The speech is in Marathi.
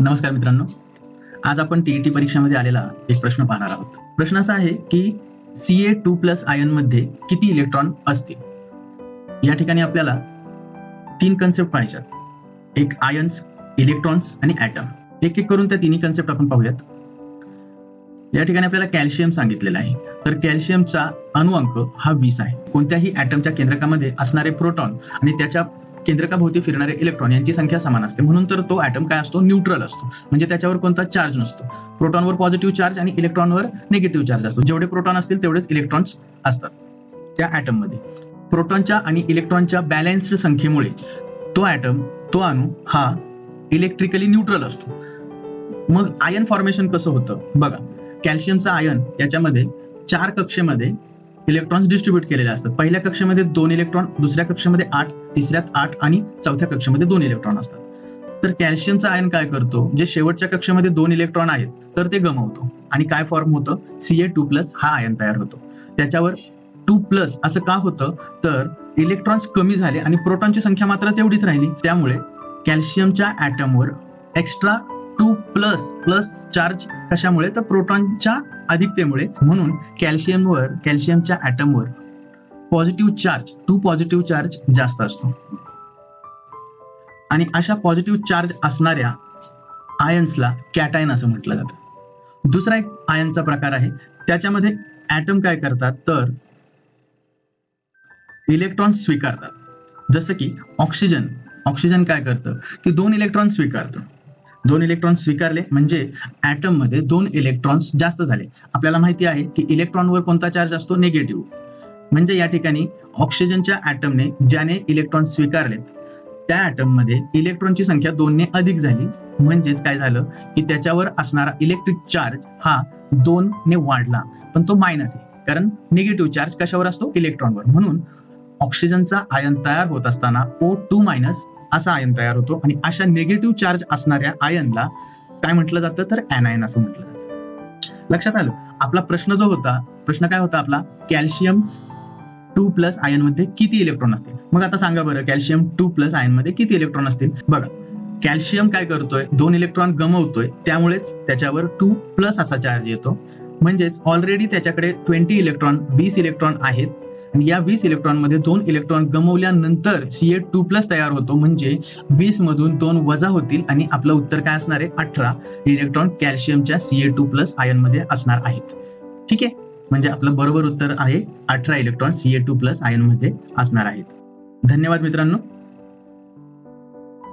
नमस्कार मित्रांनो. आज आपण टीईटी परीक्षेमध्ये आलेला एक प्रश्न पाहणार आहोत. प्रश्न असा आहे की सी ए टू प्लस आयनमध्ये किती इलेक्ट्रॉन असतील? या ठिकाणी आपल्याला तीन कन्सेप्ट पाहिजेत एक आयन्स इलेक्ट्रॉन्स आणि ऍटम एक एक करून त्या तिन्ही कन्सेप्ट आपण पाहूयात. या ठिकाणी आपल्याला कॅल्शियम सांगितलेलं आहे. तर कॅल्शियमचा अणुअंक हा वीस आहे. कोणत्याही ऍटमच्या केंद्रकामध्ये असणारे प्रोटॉन आणि त्याच्या केंद्रकाभोवती फिरणारे इलेक्ट्रॉन यांची संख्या समान असते. म्हणून तर तो ऍटम काय असतो? न्यूट्रल असतो. म्हणजे त्याच्यावर कोणता चार्ज नसतो. प्रोटॉनवर पॉझिटिव्ह चार्ज आणि इलेक्ट्रॉनवर निगेटिव्ह चार्ज असतो. जेवढे प्रोटॉन असतील तेवढेच इलेक्ट्रॉन्स असतात त्या ऍटममध्ये. प्रोटॉनच्या आणि इलेक्ट्रॉनच्या बॅलन्स्ड संख्येमुळे तो ऍटम तो अणू हा इलेक्ट्रिकली न्यूट्रल असतो. मग आयन फॉर्मेशन कसं होतं? बघा कॅल्शियमचा आयन याच्यामध्ये चार कक्षेमध्ये इलेक्ट्रॉन्स डिस्ट्रीब्यूट केलेले असतात. पहिल्या कक्षेमध्ये दोन इलेक्ट्रॉन दुसऱ्या कक्षेमध्ये आठ तिसऱ्यात आठ आणि चौथ्या कक्षेमध्ये दोन इलेक्ट्रॉन असतात. तर कॅल्शियमचा आयन काय करतो? जे शेवटच्या कक्षेमध्ये दोन इलेक्ट्रॉन आहेत तर ते गमावतो. आणि काय फॉर्म होतं? सी ए टू प्लस हा आयन तयार होतो. त्याच्यावर टू प्लस असं का होतं? तर इलेक्ट्रॉन्स कमी झाले आणि प्रोटॉनची संख्या मात्र तेवढीच राहिली. त्यामुळे कॅल्शियमच्या ऍटमवर extra two plus plus charge कशामुळे? तर प्रोटॉनच्या अधिकतेमुळे म्हणून कॅल्शियमवर कॅल्शियमच्या ॲटमवर positive charge two positive charge जास्त असतो. आणि अशा पॉझिटिव्ह चार्ज असणाऱ्या आयन्सला कॅटायन असं म्हटलं जातं. दुसरा एक आयनचा प्रकार आहे. त्याच्यामध्ये ॲटम काय करतात? तर इलेक्ट्रॉन स्वीकारतात. जसं की ऑक्सिजन. ऑक्सिजन काय करतं? की दोन इलेक्ट्रॉन स्वीकारतं. दोन इलेक्ट्रॉन स्वीकारले म्हणजे ऍटममध्ये दोन इलेक्ट्रॉन्स जास्त झाले. आपल्याला माहिती आहे की इलेक्ट्रॉनवर कोणता चार्ज असतो? निगेटिव्ह म्हणजे या ठिकाणी ऑक्सिजनच्या ऍटमने ज्याने इलेक्ट्रॉन स्वीकारलेत त्या ऍटममध्ये इलेक्ट्रॉनची संख्या दोनने अधिक झाली. म्हणजेच काय झालं? की त्याच्यावर असणारा इलेक्ट्रिक चार्ज हा दोन ने वाढला. पण तो मायनस आहे. कारण निगेटिव्ह चार्ज कशावर असतो? इलेक्ट्रॉनवर म्हणून ऑक्सिजनचा आयन तयार होत असताना ओ टू मायनस असा आयन तयार होतो. आणि अशा निगेटिव्ह चार्ज असणाऱ्या आयनला काय म्हटलं जातं? तर अनायन असं म्हटलं जातं. लक्षात आलं? आपला प्रश्न जो होता प्रश्न काय होता आपला? कॅल्शियम टू प्लस आयनमध्ये किती इलेक्ट्रॉन असतील? मग आता सांगा बरं कॅल्शियम टू प्लस आयनमध्ये किती इलेक्ट्रॉन असतील? बघा कॅल्शियम काय करतोय? दोन इलेक्ट्रॉन गमवतोय. त्यामुळेच त्याच्यावर टू प्लस असा चार्ज येतो. म्हणजेच ऑलरेडी त्याच्याकडे ट्वेंटी इलेक्ट्रॉन वीस इलेक्ट्रॉन आहेत. या वीस इलेक्ट्रॉनमध्ये दोन इलेक्ट्रॉन गमवल्यानंतर सी ए टू प्लस तयार होतो. म्हणजे वीस मधून दोन वजा होतील आणि आपलं उत्तर काय असणार आहे? अठरा. इलेक्ट्रॉन कॅल्शियमच्या सी ए टू प्लस आयनमध्ये असणार आहेत. ठीक आहे? म्हणजे आपलं बरोबर उत्तर आहे अठरा electron C A two plus आयनमध्ये असणार आहेत. धन्यवाद मित्रांनो.